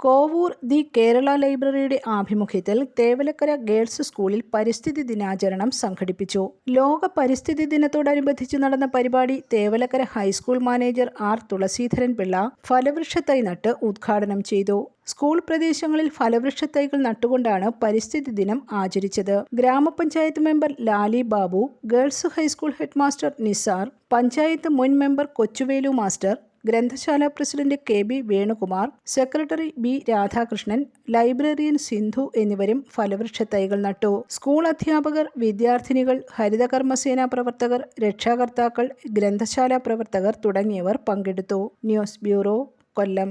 Kovoor the Kerala ലൈബ്രറിയുടെ ആഭിമുഖ്യത്തിൽ Thevalakkara girls സ്കൂളിൽ പരിസ്ഥിതി ദിനാചരണം സംഘടിപ്പിച്ചു. ലോക പരിസ്ഥിതി ദിനത്തോടനുബന്ധിച്ച് നടന്ന പരിപാടി Thevalakkara high school manager R Thulaseedharan Pillai ഫലവൃക്ഷത്തൈ നട്ട് ഉദ്ഘാടനം ചെയ്തു. സ്കൂൾ പ്രദേശങ്ങളിൽ ഫലവൃക്ഷത്തൈകൾ നട്ടുകൊണ്ടാണ് പരിസ്ഥിതി ദിനം ആചരിച്ചത്. Grama panchayat member Lali Babu girls high school headmaster Nisar panchayat മുൻ മെമ്പർ കൊച്ചുവേലു മാസ്റ്റർ ഗ്രന്ഥശാല president K B Venukumar secretary B Radhakrishnan librarian Sindhu എന്നിവരും ഫലവൃക്ഷ തൈകൾ നട്ടു. സ്കൂൾ അധ്യാപകർ വിദ്യാർത്ഥിനികൾ ഹരിതകർമ്മസേന പ്രവർത്തകർ രക്ഷാകർത്താക്കൾ ഗ്രന്ഥശാല പ്രവർത്തകർ തുടങ്ങിയവർ പങ്കെടുത്തു. News bureau Kollam.